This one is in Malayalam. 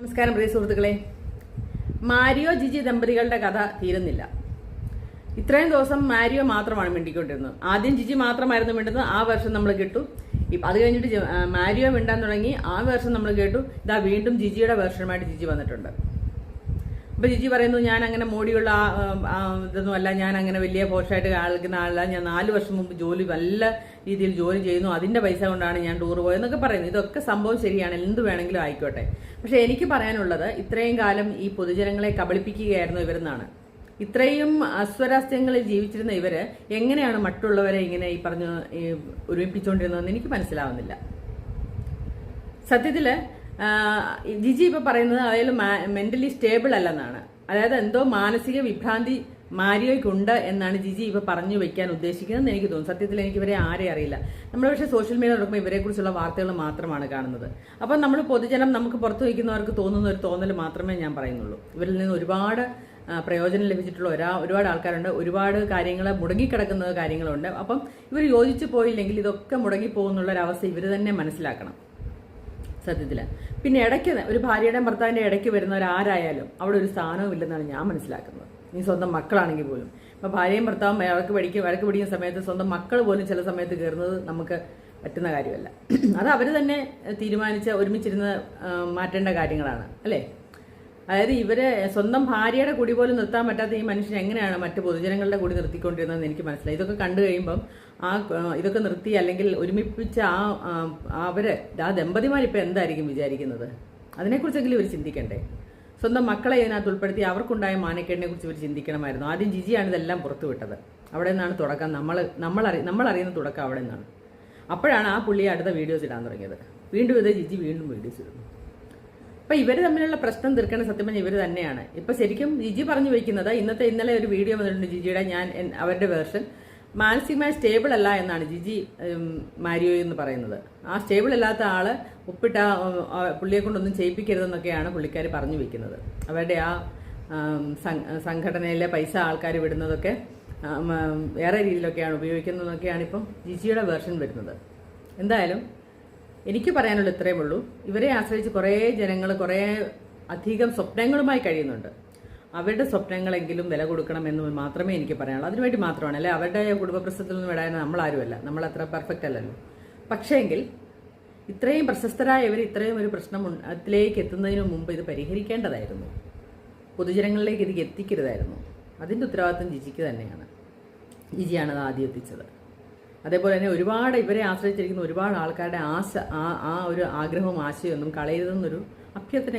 നമസ്കാരം പ്രിയ സുഹൃത്തുക്കളെ. മാരിയോ ജിജി ദമ്പതികളുടെ കഥ തീരുന്നില്ല. ഇത്രയും ദിവസം മാരിയോ മാത്രമാണ് മിണ്ടിക്കൊണ്ടിരുന്നത്. ആദ്യം ജിജി മാത്രമായിരുന്നു മിണ്ടുന്നത്. ആ വർഷം നമ്മൾ കേട്ടു. അത് കഴിഞ്ഞിട്ട് മാരിയോ മിണ്ടാൻ തുടങ്ങി. ആ വർഷം നമ്മൾ കേട്ടു. ഇതാ വീണ്ടും ജിജിയുടെ വേർഷനുമായിട്ട് ജിജി വന്നിട്ടുണ്ട്. അപ്പൊ ജിജി പറയുന്നു ഞാൻ അങ്ങനെ മോടിയുള്ള ഇതൊന്നും അല്ല. ഞാൻ അങ്ങനെ വലിയ പോഷായിട്ട് ആൾക്കുന്ന ആളല്ല. ഞാൻ നാല് വർഷം മുമ്പ് ജോലി നല്ല രീതിയിൽ ജോലി ചെയ്യുന്നു. അതിന്റെ പൈസ കൊണ്ടാണ് ഞാൻ ടൂർ പോയതെന്നൊക്കെ പറയുന്നു. ഇതൊക്കെ സംഭവം ശരിയാണ്. എന്ത് വേണമെങ്കിലും ആയിക്കോട്ടെ. പക്ഷെ എനിക്ക് പറയാനുള്ളത് ഇത്രയും കാലം ഈ പൊതുജനങ്ങളെ കബളിപ്പിക്കുകയായിരുന്നു ഇവരെന്നാണ്. ഇത്രയും അസ്വരാസ്യങ്ങളിൽ ജീവിച്ചിരുന്ന ഇവർ എങ്ങനെയാണ് മറ്റുള്ളവരെ ഇങ്ങനെ ഈ പറഞ്ഞ് ഒരുമിപ്പിച്ചുകൊണ്ടിരുന്നതെന്ന് എനിക്ക് മനസ്സിലാവുന്നില്ല. സത്യത്തിൽ ജിജി ഇപ്പൊ പറയുന്നത് അതായത് മെന്റലി സ്റ്റേബിൾ അല്ലെന്നാണ്. അതായത് എന്തോ മാനസിക വിഭ്രാന്തി മാരിയോയ്ക്കുണ്ട് എന്നാണ് ജിജി ഇപ്പൊ പറഞ്ഞു വെക്കാൻ ഉദ്ദേശിക്കുന്നതെന്ന് എനിക്ക് തോന്നുന്നു. സത്യത്തിൽ എനിക്ക് ഇവരെ ആരെ അറിയില്ല. നമ്മൾ പക്ഷേ സോഷ്യൽ മീഡിയ നോക്കുമ്പോൾ ഇവരെ കുറിച്ചുള്ള വാർത്തകൾ മാത്രമാണ് കാണുന്നത്. അപ്പം നമ്മൾ പൊതുജനം നമുക്ക് പുറത്തു വയ്ക്കുന്നവർക്ക് തോന്നുന്ന ഒരു തോന്നൽ മാത്രമേ ഞാൻ പറയുന്നുള്ളൂ. ഇവരിൽ നിന്ന് ഒരുപാട് പ്രയോജനം ലഭിച്ചിട്ടുള്ള ഒരാ ഒരുപാട് ആൾക്കാരുണ്ട്. ഒരുപാട് കാര്യങ്ങൾ മുടങ്ങിക്കിടക്കുന്ന കാര്യങ്ങളുണ്ട്. അപ്പം ഇവർ യോജിച്ചു പോയില്ലെങ്കിൽ ഇതൊക്കെ മുടങ്ങിപ്പോകുന്നുള്ള ഒരു അവസ്ഥ ഇവർ തന്നെ മനസ്സിലാക്കണം. സത്യത്തിൽ. പിന്നെ ഇടയ്ക്ക് ഒരു ഭാര്യയുടെയും ഭർത്താവിന്റെ ഇടയ്ക്ക് വരുന്നവർ ആരായാലും അവിടെ ഒരു സ്ഥാനവും ഇല്ലെന്നാണ് ഞാൻ മനസ്സിലാക്കുന്നത്. നീ സ്വന്തം മക്കളാണെങ്കിൽ പോലും. ഇപ്പൊ ഭാര്യയും ഭർത്താവും വഴക്ക് പഠിക്കും വഴക്ക് പിടിക്കുന്ന സമയത്ത് സ്വന്തം മക്കൾ പോലും ചില സമയത്ത് കയറുന്നത് നമുക്ക് പറ്റുന്ന കാര്യമല്ല. അത് അവർ തന്നെ തീരുമാനിച്ച് ഒരുമിച്ചിരുന്ന് മാറ്റേണ്ട കാര്യങ്ങളാണ്. അല്ലേ? അതായത് ഇവരെ സ്വന്തം ഭാര്യയുടെ കുടി പോലും നിർത്താൻ പറ്റാത്ത ഈ മനുഷ്യൻ എങ്ങനെയാണ് മറ്റു പൊതുജനങ്ങളുടെ കൂടി നിർത്തിക്കൊണ്ടിരുന്നതെന്ന് എനിക്ക് മനസ്സിലായി. ഇതൊക്കെ കണ്ടു കഴിയുമ്പം ആ ഇതൊക്കെ നിർത്തി അല്ലെങ്കിൽ ഒരുമിപ്പിച്ച ആ ആ, അവർ ആ ദമ്പതിമാർ ഇപ്പൊ എന്തായിരിക്കും വിചാരിക്കുന്നത്? അതിനെക്കുറിച്ചെങ്കിലും ഇവർ ചിന്തിക്കണ്ടേ? സ്വന്തം മക്കളെ ഇതിനകത്ത് ഉൾപ്പെടുത്തി അവർക്കുണ്ടായ മാനക്കേടിനെ കുറിച്ച് ഇവർ ചിന്തിക്കണമായിരുന്നു. ആദ്യം ജിജിയാണ് ഇതെല്ലാം പുറത്തുവിട്ടത് അവിടെ നിന്നാണ് തുടക്കം. നമ്മൾ നമ്മൾ അറി നമ്മൾ അറിയുന്ന തുടക്കം അവിടെ നിന്നാണ്. അപ്പോഴാണ് ആ പുള്ളി അടുത്ത വീഡിയോസ് ഇടാൻ തുടങ്ങിയത്. വീണ്ടും ഇത് ജിജി വീണ്ടും വീഡിയോസ് ഇടുന്നു. അപ്പൊ ഇവർ തമ്മിലുള്ള പ്രശ്നം തീർക്കേണ്ട സത്യം പറഞ്ഞാൽ ഇവർ തന്നെയാണ്. ഇപ്പൊ ശരിക്കും ജിജി പറഞ്ഞു വയ്ക്കുന്നത് ഇന്നത്തെ ഇന്നലെ ഒരു വീഡിയോ വന്നിട്ടുണ്ട് ജിജിയുടെ ഞാൻ അവരുടെ വേർഷൻ. മാനസികമായി സ്റ്റേബിൾ അല്ല എന്നാണ് ജിജി മാരിയോ എന്ന് പറയുന്നത്. ആ സ്റ്റേബിൾ അല്ലാത്ത ആൾ ഒപ്പിട്ട പുള്ളിയെ കൊണ്ടൊന്നും ചെയ്യിപ്പിക്കരുതെന്നൊക്കെയാണ് പുള്ളിക്കാർ പറഞ്ഞു വെക്കുന്നത്. അവരുടെ ആ സംഘടനയിലെ പൈസ ആൾക്കാർ വിടുന്നതൊക്കെ വേറെ രീതിയിലൊക്കെയാണ് ഉപയോഗിക്കുന്നതെന്നൊക്കെയാണ് ഇപ്പം ജിജിയുടെ വേർഷൻ വരുന്നത്. എന്തായാലും എനിക്ക് പറയാനുള്ള ഇത്രയേ ഉള്ളൂ. ഇവരെ ആശ്രയിച്ച് കുറേ ജനങ്ങൾ കുറേ അധികം സ്വപ്നങ്ങളുമായി കഴിയുന്നുണ്ട്. അവരുടെ സ്വപ്നങ്ങളെങ്കിലും വില കൊടുക്കണം എന്ന് മാത്രമേ എനിക്ക് പറയാനുള്ളൂ. അതിനുവേണ്ടി മാത്രമാണ്. അല്ലെ അവരുടെ കുടുംബ പ്രശ്നത്തിൽ നിന്ന് വിടാൻ നമ്മൾ ആരുമല്ല നമ്മൾ അത്ര പെർഫെക്റ്റ് അല്ലല്ലോ. പക്ഷേങ്കിൽ ഇത്രയും പ്രശസ്തരായ ഇവർ ഇത്രയും ഒരു പ്രശ്നം അതിലേക്ക് എത്തുന്നതിന് മുമ്പ് ഇത് പരിഹരിക്കേണ്ടതായിരുന്നു. പൊതുജനങ്ങളിലേക്ക് ഇത് എത്തിക്കരുതായിരുന്നു. അതിന്റെ ഉത്തരവാദിത്വം ജിജിക്ക് തന്നെയാണ്. ജിജിയാണ് അത് ആദ്യം എത്തിച്ചത്. അതേപോലെ തന്നെ ഒരുപാട് ഇവരെ ആശ്രയിച്ചിരിക്കുന്ന ഒരുപാട് ആൾക്കാരുടെ ആശ ആ ആ ഒരു ആഗ്രഹവും ആശയമൊന്നും കളയരുതെന്നൊരു അഭ്യർത്ഥന